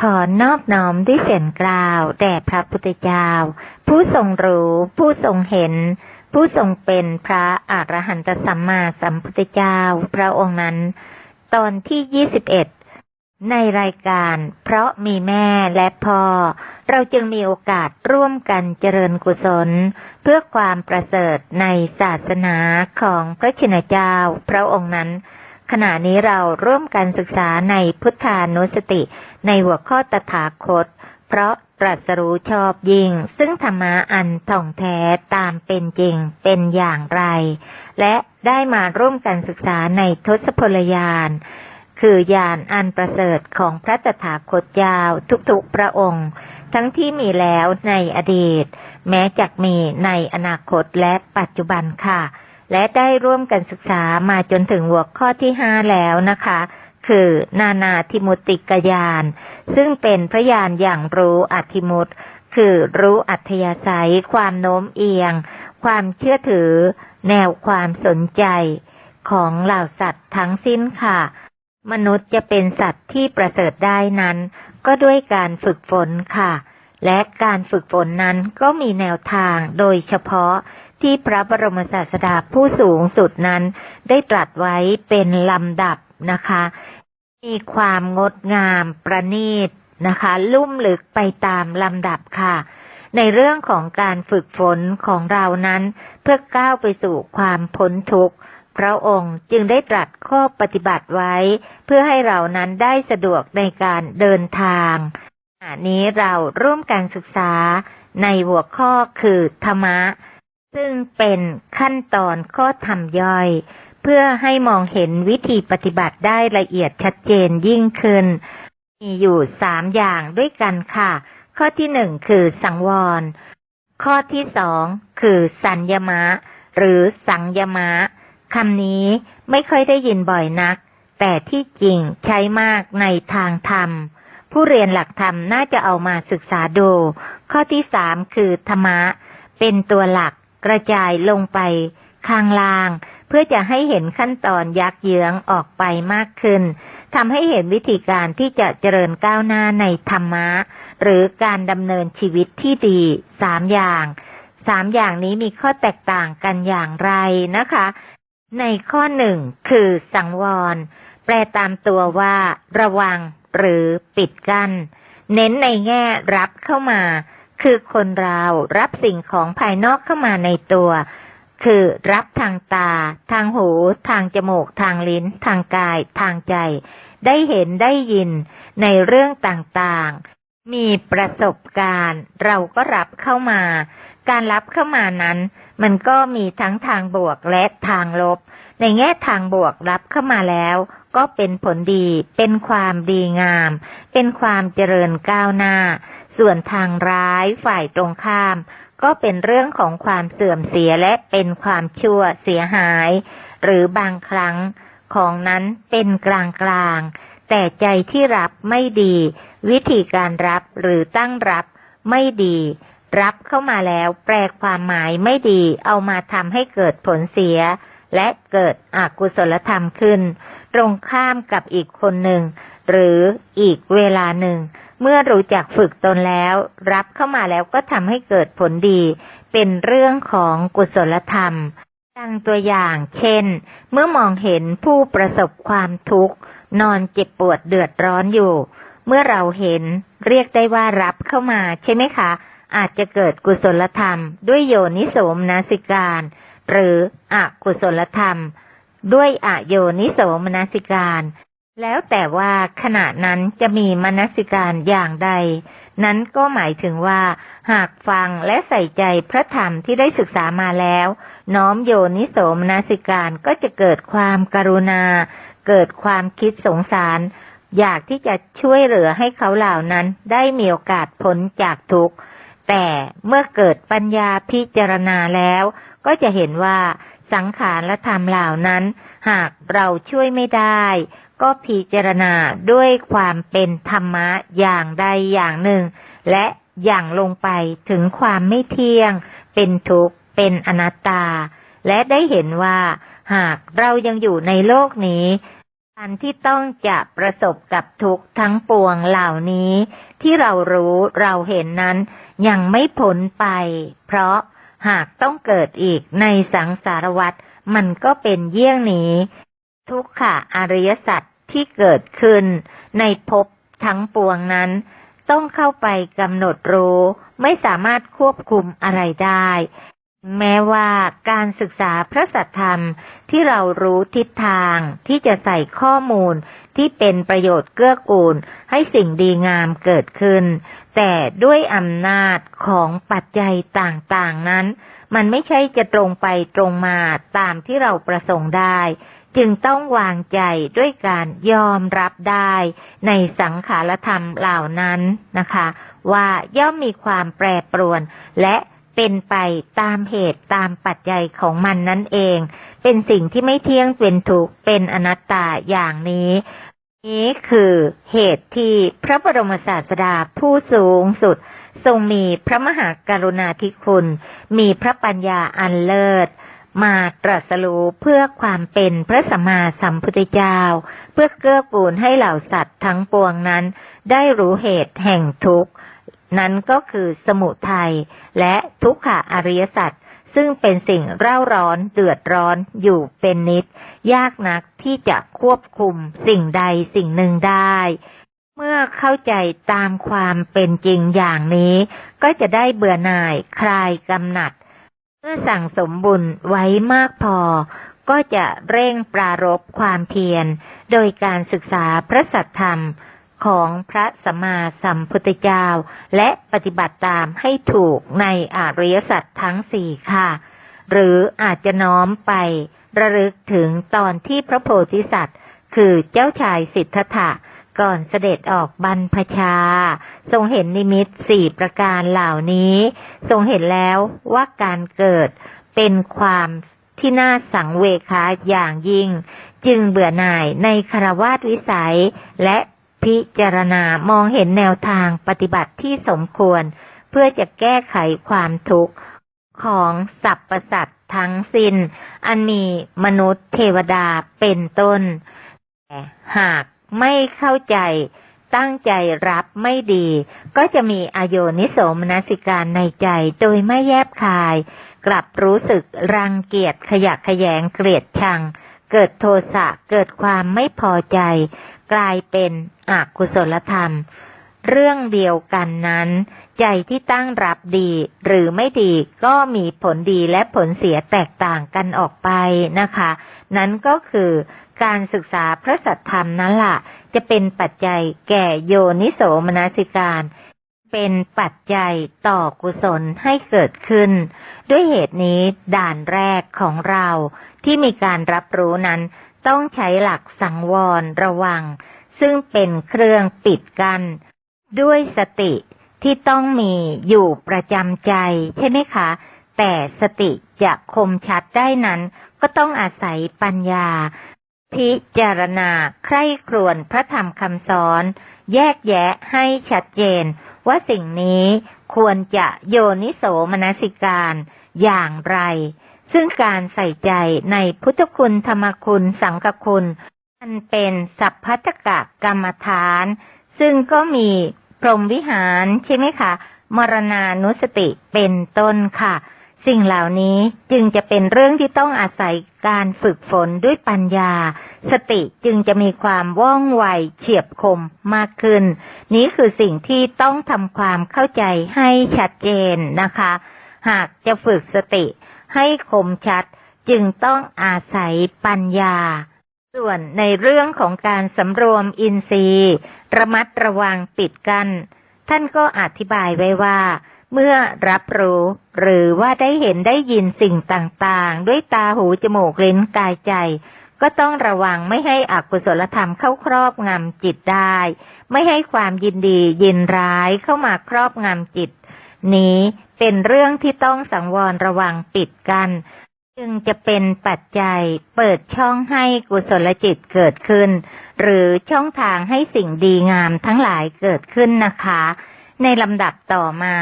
ขอนอบน้อมด้วยเสียงกล่าวแด่พระพุทธเจ้า ผู้ทรงรู้ ผู้ทรงเห็น ผู้ทรงเป็นพระอรหันตสัมมาสัมพุทธเจ้า พระองค์นั้น ตอนที่ยี่สิบเอ็ดในรายการเพราะมีแม่และพ่อ เราจึงมีโอกาสร่วมกันเจริญกุศล เพื่อความประเสริฐในศาสนาของพระชินเจ้า พระองค์นั้น ขณะนี้เราร่วมกันศึกษาในพุทธานุสติ ในหัวข้อตถาคต เพราะตรัสรู้ชอบยิ่ง ซึ่งธรรมะอันท่องแท้ตามเป็นจริงเป็นอย่างไร และได้มาร่วมกันศึกษาในทศพลยานคือญาณอันประเสริฐของพระตถาคตยาวทุกๆพระองค์ ทั้งที่มีแล้วในอดีต แม้จักมีในอนาคตและปัจจุบันค่ะ และได้ร่วมกันศึกษามาจนถึงหัวข้อที่ห้าแล้วนะคะ คือ นานาธิมุติกยาน ซึ่งเป็นพระญาณอย่างรู้อธิมุตคือรู้อัธยาศัย ความโน้มเอียง ความเชื่อถือ แนวความสนใจ ของเหล่าสัตว์ทั้งสิ้นค่ะ มนุษย์จะเป็นสัตว์ที่ประเสริฐได้นั้น ก็ด้วยการฝึกฝนค่ะ และการฝึกฝนนั้นก็มีแนวทางโดยเฉพาะที่พระบรมศาสดาผู้สูงสุดนั้น ได้ตรัสไว้เป็นลำดับ นะคะ มีความงดงามประณีตนะคะ ลุ่มลึกไปตามลำดับค่ะ ในเรื่องของการฝึกฝนของเรานั้น เพื่อก้าวไปสู่ความพ้นทุกข์พระองค์จึงได้ตรัสข้อปฏิบัติไว้ เพื่อให้เรานั้นได้สะดวกในการเดินทางอันนี้เราร่วมกันศึกษาในหัวข้อคือธรรมะ ซึ่งเป็นขั้นตอนข้อธรรมย่อย เพื่อให้มองเห็นวิธีปฏิบัติได้ละเอียดชัดเจนยิ่งขึ้น มีอยู่สามอย่างด้วยกันค่ะ ข้อที่หนึ่งคือสังวร ข้อที่สองคือสัญญมะ หรือสังยมะคำนี้ไม่ค่อยได้ยินบ่อยนัก แต่ที่จริงใช้มากในทางธรรม ผู้เรียนหลักธรรมน่าจะเอามาศึกษาดู ข้อที่สามคือธรรมะ เป็นตัวหลักกระจายลงไปข้างล่าง พื่อจะให้เห็นขั้นตอนยักเยื้องออกไปมากขึ้นทำให้เห็นวิธีการที่จะเจริญก้าวหน้าในธรรมะ หรือการดำเนินชีวิตที่ดีสามอย่างสามอย่างนี้มีข้อแตกต่างกันอย่างไรนะคะ ในข้อหนึ่งคือสังวร แปลตามตัวว่า ระวังหรือปิดกัน้นเน้นในแง่รับเข้ามา คือคนเรารับสิ่งของภายนอกเข้ามาในตัว คือรับทางตา ทางหู ทางจมูก ทางลิ้น ทางกาย ทางใจ ได้เห็นได้ยินในเรื่องต่างๆ มีประสบการณ์ เราก็รับเข้ามา การรับเข้ามานั้น มันก็มีทั้งทางบวกและทางลบ ในแง่ทางบวกรับเข้ามาแล้ว ก็เป็นผลดี เป็นความดีงาม เป็นความเจริญก้าวหน้า ส่วนทางร้ายฝ่ายตรงข้าม ก็เป็นเรื่องของความเสื่อมเสียและเป็นความชั่วเสียหาย หรือบางครั้งของนั้นเป็นกลางกลางแต่ใจที่รับไม่ดี วิธีการรับหรือตั้งรับไม่ดี รับเข้ามาแล้วแปลความหมายไม่ดี เอามาทำให้เกิดผลเสีย และเกิดอกุศลธรรมขึ้น ตรงข้ามกับอีกคนหนึ่ง หรืออีกเวลาหนึ่ง เมื่อรู้จักฝึกตนแล้ว รับเข้ามาแล้วก็ทำให้เกิดผลดี เป็นเรื่องของกุศลธรรม ดังตัวอย่างเช่น เมื่อมองเห็นผู้ประสบความทุกข์ นอนเจ็บปวดเดือดร้อนอยู่ เมื่อเราเห็นเรียกได้ว่ารับเข้ามาใช่ไหมคะ อาจจะเกิดกุศลธรรม ด้วยโยนิโสมนสิการ หรืออกุศลธรรม ด้วยอโยนิโสมนสิการ แล้วแต่ว่าขณะนั้นจะมีมนสิการอย่างใด นั้นก็หมายถึงว่า หากฟังและใส่ใจพระธรรมที่ได้ศึกษามาแล้ว น้อมโยนิโสมนสิการก็จะเกิดความกรุณา เกิดความคิดสงสาร อยากที่จะช่วยเหลือให้เขาเหล่านั้นได้มีโอกาสพ้นจากทุกข์ แต่เมื่อเกิดปัญญาพิจารณาแล้ว ก็จะเห็นว่าสังขารและธรรมเหล่านั้น หากเราช่วยไม่ได้ ก็พิจารณาด้วยความเป็นธรรมะอย่างใดอย่างหนึ่ง และอย่างลงไปถึงความไม่เที่ยง เป็นทุกข์ เป็นอนัตตา และได้เห็นว่า หากเรายังอยู่ในโลกนี้การที่ต้องจะประสบกับทุกข์ทั้งปวงเหล่านี้ ที่เรารู้เราเห็นนั้น ยังไม่พ้นไป เพราะหากต้องเกิดอีกในสังสารวัฏมันก็เป็นเยี่ยงนี้ ทุกขะอริยสัจ ที่เกิดขึ้น ในภพทั้งปวงนั้น ต้องเข้าไปกำหนดรู้ ไม่สามารถควบคุมอะไรได้ แม้ว่าการศึกษาพระสัทธรรมที่เรารู้ทิศทางที่จะใส่ข้อมูลที่เป็นประโยชน์เกื้อกูลให้สิ่งดีงามเกิดขึ้น แต่ด้วยอำนาจของปัจจัยต่างๆนั้น มันไม่ใช่จะตรงไปตรงมาตามที่เราประสงค์ได้ จึงต้องวางใจด้วยการยอมรับได้ในสังขารธรรมเหล่านั้นนะคะ ว่าย่อมมีความแปรปรวนและเป็นไปตามเหตุตามปัจจัยของมันนั่นเอง เป็นสิ่งที่ไม่เที่ยงเป็นทุกเป็นอนัตตาอย่างนี้ นี้คือเหตุที่พระบรมศาสดาผู้สูงสุด ทรงมีพระมหากรุณาธิคุณ มีพระปัญญาอันเลิศ มาตรัสรู้เพื่อความเป็นพระสัมมาสัมพุทธเจ้า เพื่อเกื้อกูลให้เหล่าสัตว์ทั้งปวงนั้น ได้รู้เหตุแห่งทุกข์ นั้นก็คือสมุทัยและทุกขะอริยสัจซึ่งเป็นสิ่งเร่าร้อนเดือดร้อนอยู่เป็นนิด ยากนักที่จะควบคุมสิ่งใดสิ่งหนึ่งได้ เมื่อเข้าใจตามความเป็นจริงอย่างนี้ ก็จะได้เบื่อหน่ายคลายกำหนัด เมื่อสั่งสมบุญไว้มากพอ ก็จะเร่งปรารบความเพียร โดยการศึกษาพระสัทธรรมของพระสัมมาสัมพุทธเจ้า และปฏิบัติตามให้ถูกในอริยสัจทั้งสี่ค่ะ หรืออาจจะน้อมไประลึกถึงตอนที่พระโพธิสัตว์ คือเจ้าชายสิทธัตถะ ก่อนเสด็จออกบรรพชา ทรงเห็นนิมิตสี่ประการเหล่านี้ ทรงเห็นแล้วว่าการเกิดเป็นความที่น่าสังเวคาอย่างยิ่ง จึงเบื่อหน่ายในคารวาสวิสัย และพิจารณามองเห็นแนวทางปฏิบัติที่สมควร เพื่อจะแก้ไขความทุกข์ของสรรพสัตว์ทั้งสิน้น อันมีมนุษย์เทวดาเป็นต้น แต่หาก ไม่เข้าใจ ตั้งใจรับไม่ดี ก็จะมีอโยนิโสมนสิการในใจโดยไม่แยบคาย กลับรู้สึกรังเกียจขยะแขยงเกลียดชัง เกิดโทสะเกิดความไม่พอใจ กลายเป็นอกุศลธรรม เรื่องเดียวกันนั้น ใจที่ตั้งรับดีหรือไม่ดีก็มีผลดีและผลเสียแตกต่างกันออกไปนะคะ นั้นก็คือการศึกษาพระสัทธรรมนั่นละ่ะ จะเป็นปัจจัยแก่โยนิโสมนสิการ เป็นปัจจัยต่อกุศลให้เกิดขึ้น ด้วยเหตุนี้ด่านแรกของเราที่มีการรับรู้นั้น ต้องใช้หลักสังวรระวัง ซึ่งเป็นเครื่องปิดกัน้นด้วยสติ ที่ต้องมีอยู่ประจำใจใช่ไหมคะ แต่สติจะคมชัดได้นั้น ก็ต้องอาศัยปัญญา พิจารณาใคร่ครวญพระธรรมคำสอน แยกแยะให้ชัดเจน ว่าสิ่งนี้ควรจะโยนิโสมนสิการอย่างไร ซึ่งการใส่ใจในพุทธคุณธรรมคุณสังฆคุณมันเป็นสัพพัตกะกรรมฐาน ซึ่งก็มี พรหมวิหารใช่ไหมคะ มรณานุสติเป็นต้นค่ะ สิ่งเหล่านี้จึงจะเป็นเรื่องที่ต้องอาศัยการฝึกฝนด้วยปัญญา สติจึงจะมีความว่องไวเฉียบคมมากขึ้น นี้คือสิ่งที่ต้องทำความเข้าใจให้ชัดเจนนะคะ หากจะฝึกสติให้คมชัดจึงต้องอาศัยปัญญา ส่วนในเรื่องของการสำรวมอินทรีย์ ระมัดระวังปิดกัน้นท่านก็อธิบายไว้ว่า เมื่อรับรู้หรือว่าได้เห็นได้ยินสิ่งต่างๆ ด้วยตาหูจมูกลิ้นกายใจ ก็ต้องระวังไม่ให้อกุศลธรรมเข้าครอบงำจิตได้ ไม่ให้ความยินดียินร้ายเข้ามาครอบงำจิต นี้เป็นเรื่องที่ต้องสังวรระวังปิดกัน้น จึงจะเป็นปัจจัยเปิดช่องให้กุศลจิตเกิดขึ้น หรือช่องทางให้สิ่งดีงามทั้งหลายเกิดขึ้นนะคะ ในลำดับต่อมา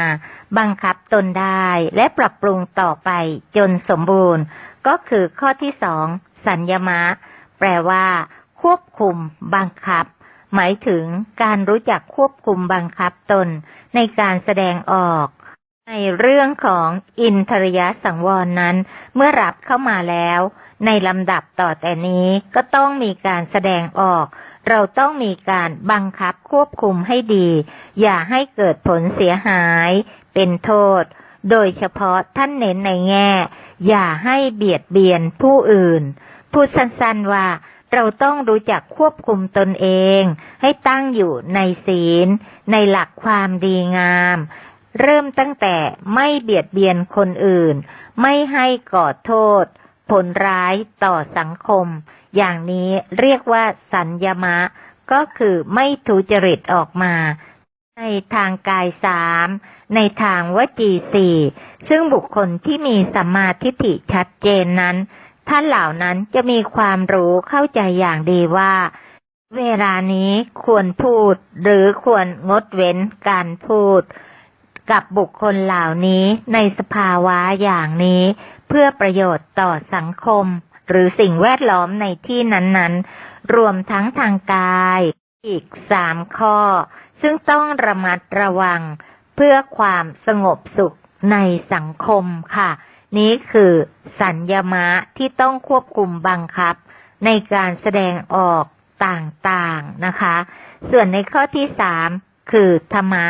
บังคับตนได้และปรับปรุงต่อไปจนสมบูรณ์ ก็คือข้อที่สองสัญญมะ แปลว่า ควบคุม บังคับ หมายถึงการรู้จักควบคุมบังคับตนในการแสดงออก ในเรื่องของอินทริยสังวรนั้น เมื่อรับเข้ามาแล้ว ในลำดับต่อแต่นี้ก็ต้องมีการแสดงออก เราต้องมีการบังคับควบคุมให้ดี อย่าให้เกิดผลเสียหาย เป็นโทษ โดยเฉพาะท่านเน้นในแง่ อย่าให้เบียดเบียนผู้อื่น พูดสั้นๆว่าเราต้องรู้จักควบคุมตนเอง ให้ตั้งอยู่ในศีล ในหลักความดีงาม เริ่มตั้งแต่ไม่เบียดเบียนคนอื่น ไม่ให้ก่อโทษ ผลร้ายต่อสังคม อย่างนี้เรียกว่าสัญญมะ ก็คือไม่ทุจริตออกมา ในทางกายสามในทางวจีสี่ซึ่งบุคคลที่มีสัมมาทิฏฐิชัดเจนนั้น ท่านเหล่านั้นจะมีความรู้เข้าใจอย่างดีว่า เวลานี้ควรพูดหรือควรงดเว้นการพูด กับบุคคลเหล่านี้ในสภาวะอย่างนี้ เพื่อประโยชน์ต่อสังคม หรือสิ่งแวดล้อมในที่นั้นๆ รวมทั้งทางกาย อีกสามข้อ ซึ่งต้องระมัดระวัง เพื่อความสงบสุขในสังคมค่ะ นี้คือสัญญมะที่ต้องควบคุมบังคับ ในการแสดงออกต่างๆนะคะ ส่วนในข้อที่สามคือธรรมะ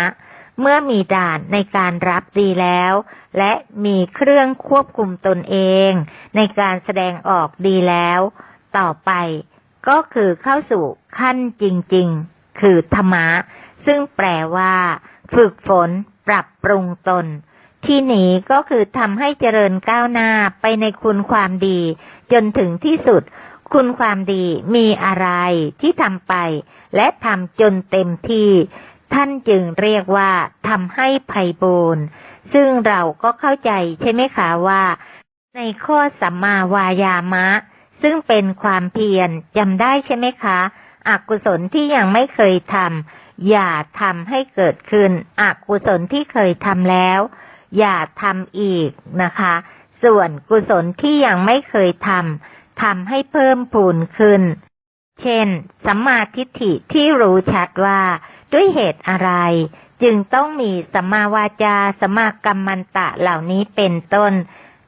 เมื่อมีด่านในการรับดีแล้ว และมีเครื่องควบคุมตนเอง ในการแสดงออกดีแล้ว ต่อไปก็คือเข้าสู่ขั้นจริง ๆ คือธรรมะ ซึ่งแปลว่า ฝึกฝน ปรับปรุงตน ที่นี้ก็คือทำให้เจริญก้าวหน้าไปในคุณความดี จนถึงที่สุด คุณความดีมีอะไรที่ทำไป และทำจนเต็มที่ ท่านจึงเรียกว่าทำให้ไพบูรณ์ซึ่งเราก็เข้าใจใช่ไหมคะว่า ในข้อสัมมาวายามะ ซึ่งเป็นความเพียรจำได้ใช่ไหมคะอกุศลที่ยังไม่เคยทำอย่าทำให้เกิดขึ้นอกุศลที่เคยทำแล้ว อย่าทำอีกนะคะ ส่วนกุศลที่ยังไม่เคยทำทำให้เพิ่มพูนขึ้น เช่นสัมมาทิฏฐิที่รู้ชัดว่า ด้วยเหตุอะไร จึงต้องมีสัมมาวาจาสัมมากัมมันตะเหล่านี้เป็นต้น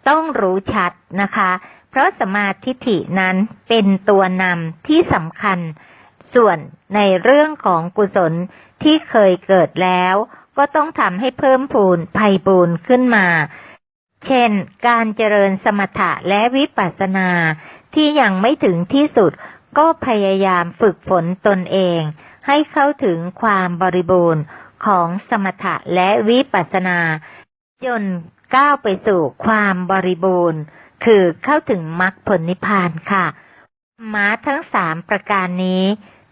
ต้องรู้ชัดนะคะ เพราะสัมมาทิฏฐินั้นเป็นตัวนำที่สำคัญ ส่วนในเรื่องของกุศลที่เคยเกิดแล้ว ก็ต้องทำให้เพิ่มพูนไพบูนขึ้นมา เช่น การเจริญสมถะและวิปัสสนาที่ยังไม่ถึงที่สุดก็พยายามฝึกฝนตนเอง ให้เข้าถึงความบริบูรณ์ของสมถะและวิปัสสนาจนก้าวไปสู่ความบริบูรณ์ คือเข้าถึงมรรคผลนิพพานค่ะม้าทั้งสามประการนี้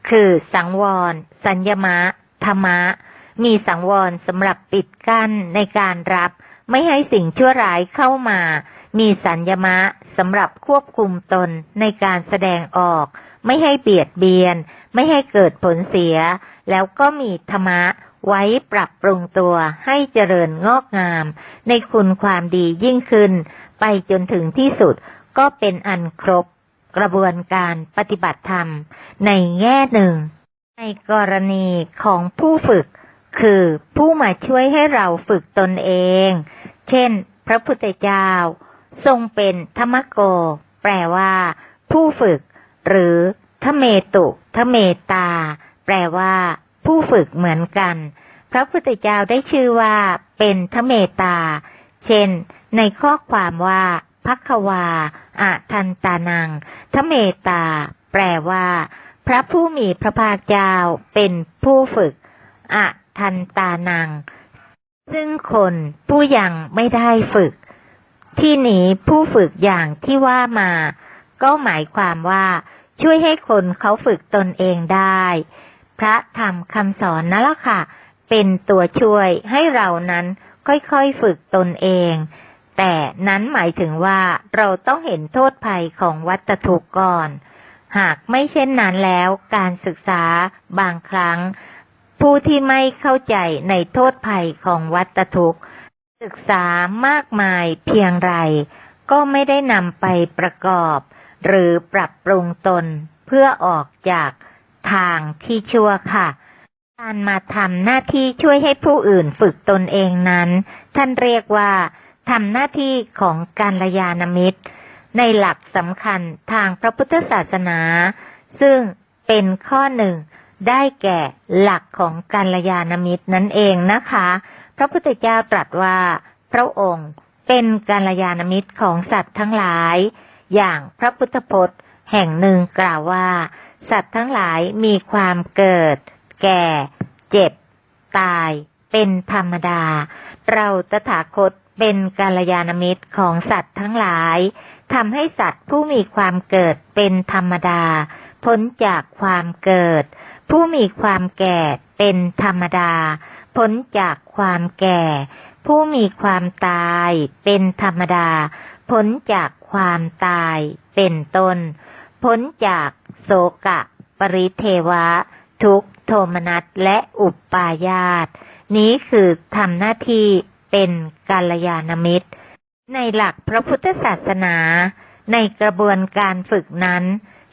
คือสังวร สัญญมะธรรมะ มีสังวรสำหรับปิดกั้นในการรับไม่ให้สิ่งชั่วร้ายเข้ามา มีสัญญมะสำหรับควบคุมตนในการแสดงออก ไม่ให้เบียดเบียน ไม่ให้เกิดผลเสีย แล้วก็มีธรรมะไว้ปรับปรุงตัวให้เจริญงอกงาม ในคุณความดียิ่งขึ้น ไปจนถึงที่สุดก็เป็นอันครบกระบวนการปฏิบัติธรรม ในแง่หนึ่ง ในกรณีของผู้ฝึก คือผู้มาช่วยให้เราฝึกตนเอง เช่น พระพุทธเจ้า ทรงเป็นธรรมโก แปลว่า ผู้ฝึก หรือทเมตุทเมตา แปลว่า ผู้ฝึกเหมือนกัน พระพุทธเจ้าได้ชื่อว่า เป็นทเมตา เช่น ในข้อความว่าพักวาอะทันตานังทเมตา แปลว่า พระผู้มีพระภาคเจ้าเป็นผู้ฝึกอะทันตานัง ซึ่งคนผู้ยังไม่ได้ฝึก ที่นี้ผู้ฝึกอย่างที่ว่ามา ก็หมายความว่าช่วยให้คนเขาฝึกตนเองได้ พระธรรมคำสอนนั่นแหละค่ะ เป็นตัวช่วยให้เรานั้นค่อยๆฝึกตนเอง แต่นั้นหมายถึงว่าเราต้องเห็นโทษภัยของวัตถุกก่อน หากไม่เช่นนั้นแล้วการศึกษาบางครั้ง ผู้ที่ไม่เข้าใจในโทษภัยของวัตทุกศึกษามากมายเพียงไร ก็ไม่ได้นำไปประกอบ หรือปรับปรุงตนเพื่อออกจากทางที่ชั่วค่ะ การมาทำหน้าที่ช่วยให้ผู้อื่นฝึกตนเองนั้น ท่านเรียกว่าทำหน้าที่ของการยานมิตร ในหลักสำคัญทางพระพุทธศาสนา ซึ่งเป็นข้อหนึ่งได้แก่หลักของการยานมิตรนั่นเองนะคะ พระพุทธเจ้าตรัสว่า พระองค์เป็นการยานมิตรของสัตว์ทั้งหลาย อย่างพระพุทธพจน์ แห่งหนึ่งกล่าวว่า สัตว์ทั้งหลายมีความเกิด แก่ เจ็บ ตาย เป็นธรรมดา เราตถาคตเป็นกาลยานมิตรของสัตว์ทั้งหลายทำให้สัตว์ผู้มีความเกิดเป็นธรรมดา พ้นจากความเกิด ผู้มีความแก่เป็นธรรมดา พ้นจากความแก่ ผู้มีความตายเป็นธรรมดา พ้นจาก ความตายเป็นต้น พ้นจากโศกะ ปริเทวะ ทุกโทมนัสและอุปปายาต นี้คือทำหน้าที่เป็นกาลยานมิตร ในหลักพระพุทธศาสนา ในกระบวนการฝึกนั้น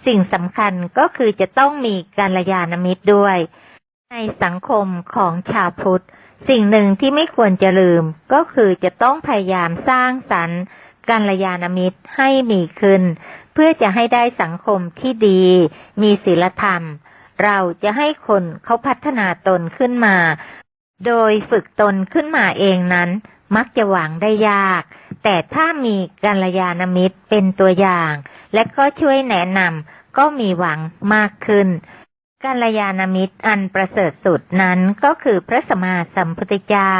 สิ่งสำคัญก็คือจะต้องมีกาลยานมิตรด้วย ในสังคมของชาวพุทธ สิ่งหนึ่งที่ไม่ควรจะลืมก็คือจะต้องพยายามสร้างสรรค์ กาลยานมิตรให้มีขึ้น เพื่อจะให้ได้สังคมที่ดี มีศีลธรรม เราจะให้คนเขาพัฒนาตนขึ้นมา โดยฝึกตนขึ้นมาเองนั้น มักจะหวังได้ยาก แต่ถ้ามีกัลยาณมิตรเป็นตัวอย่าง และก็ช่วยแนะนำก็มีหวังมากขึ้นกัลยาณมิตรอันประเสริฐสุดนั้นก็คือพระสมมาสัมพุทธเจ้า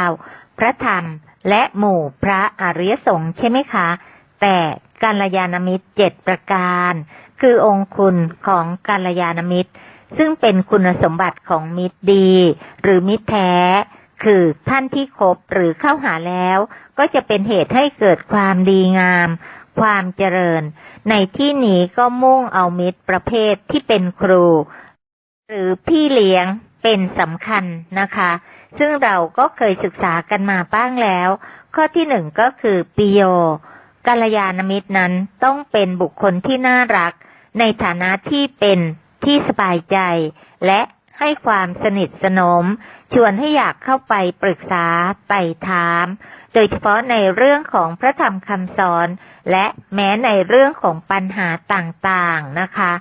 พระธรรม และหมู่พระอริยสงฆ์ใช่ไหมคะ แต่กัลยาณมิตรเจ็ดประการ คือองค์คุณของกัลยาณมิตร ซึ่งเป็นคุณสมบัติของมิตรดี หรือมิตรแท้ คือท่านที่คบหรือเข้าหาแล้ว ก็จะเป็นเหตุให้เกิดความดีงาม ความเจริญ ในที่นี้ก็มุ่งเอามิตรประเภทที่เป็นครู หรือพี่เลี้ยงเป็นสำคัญนะคะ ซึ่งเราก็เคยศึกษากันมาบ้างแล้ว ข้อที่หนึ่งก็คือปิโยกัลยาณมิตรนั้นต้องเป็นบุคคลที่น่ารัก ในฐานะที่เป็นที่สบายใจ และให้ความสนิทสนม ชวนให้อยากเข้าไปปรึกษาไปถาม โดยเฉพาะในเรื่องของพระธรรมคำสอน และแม้ในเรื่องของปัญหาต่างๆนะคะ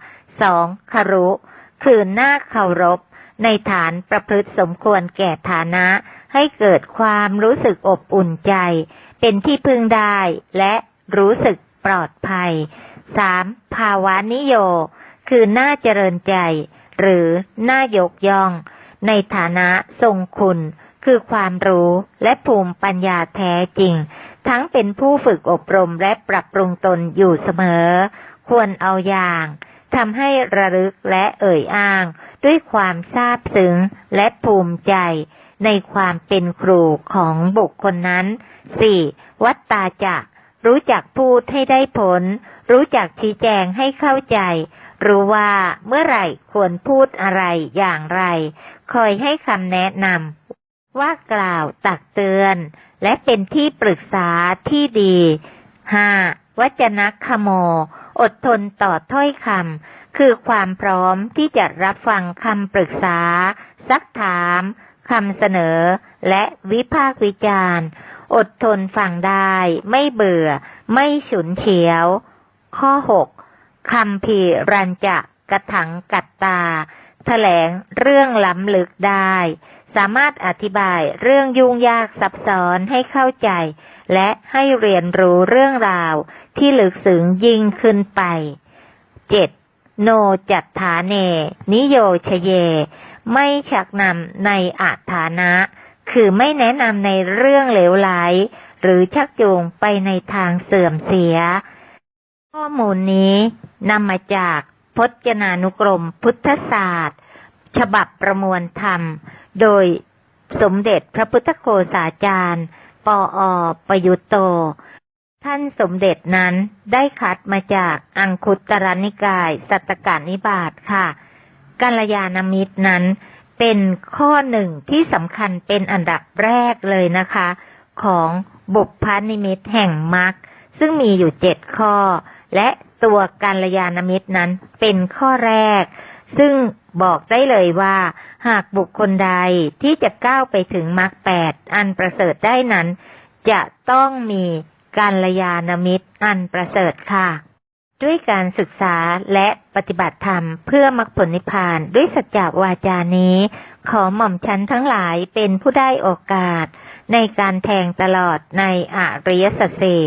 สองคารุ คือหน้าเคารพ ในฐานประพฤติสมควรแก่ฐานะ ให้เกิดความรู้สึกอบอุ่นใจ เป็นที่พึงได้และรู้สึกปลอดภัยสามภาวะนิโย คือหน้าเจริญใจ หรือหน้ายกย่อง ในฐานะทรงคุณ คือความรู้และภูมิปัญญาแท้จริง ทั้งเป็นผู้ฝึกอบรมและปรับปรุงตนอยู่เสมอ ควรเอาอย่าง ทำให้ระลึกและเอ่ยอ้าง ด้วยความซาบซึ้งและภูมิใจ ในความเป็นครูของบุคคลนั้นสี่วัตตาจะรู้จักพูดให้ได้ผล รู้จักชี้แจงให้เข้าใจ รู้ว่าเมื่อไหร่ควรพูดอะไรอย่างไร คอยให้คำแนะนำว่ากล่าวตักเตือน และเป็นที่ปรึกษาที่ดีห้าวจนะคโม อดทนต่อถ้อยคำคือความพร้อมที่จะรับฟังคำปรึกษา ซักถามคำเสนอ และวิพากษ์วิจารณ์ อดทนฟังได้ ไม่เบื่อ ไม่ฉุนเฉียว ข้อหกคำพีรันจะกระถังกัดตาแถลงเรื่องล้ำลึกได้ สามารถอธิบายเรื่องยุ่งยากซับซ้อนให้เข้าใจ และให้เรียนรู้เรื่องราว ที่ลึกซึ้งยิ่งขึ้นไปเจ็ดโนจัตฐาเน นิโยชเย ไม่ชักนำในอาฐานะ คือไม่แนะนำในเรื่องเหลวไหล หรือชักจูงไปในทางเสื่อมเสีย ข้อมูลนี้นำมาจากพจนานุกรมพุทธศาสตร์ ฉบับประมวลธรรม โดยสมเด็จพระพุทธโฆษาจารย์ ปออประยุตโต ท่านสมเด็จนั้นได้คัดมาจากอังคุตรนิกาย สัตตกานิบาตค่ะกัลยาณมิตรนั้นเป็นข้อหนึ่งที่สำคัญเป็นอันดับแรกเลยนะคะ ของบุพพานิมิตแห่งมรรคซึ่งมีอยู่เจ็ดข้อ และตัวการยานมิตรนั้นเป็นข้อแรก ซึ่งบอกได้เลยว่า หากบุคคลใดที่จะก้าวไปถึงมรรคแปดอันประเสริฐได้นั้น จะต้องมี การยานมิตรอันประเสริฐค่ะ ด้วยการศึกษาและปฏิบัติธรรมเพื่อมรรคผลนิพพานด้วยสัจจวาจานี้ ขอหม่อมชันทั้งหลายเป็นผู้ได้โอกาส ในการแทงตลอดในอริยสัจสี่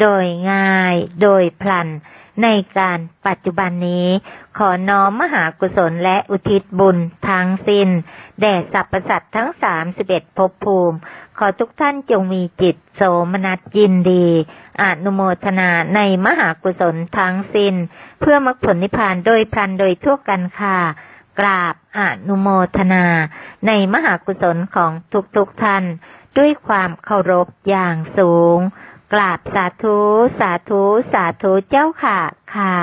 โดยง่ายโดยพลันในการปัจจุบันนี้ขอน้อมมหากุศลและอุทิศบุญทั้งสิ้น แด่สรรพสัตว์ทั้งสามสิบเอ็ดภพภูมิ ขอทุกท่านจงมีจิตโสมนัสยินดีอนุโมทนาในมหากุศลทั้งสิ้น เพื่อมรรคผลนิพพานโดยพลันโดยทั่วกันค่ะกราบอนุโมทนา ในมหากุศลของทุกๆทท่าน ด้วยความเคารพอย่างสูง กราบสาธุ สาธุ สาธุเจ้าค่ะค่ะ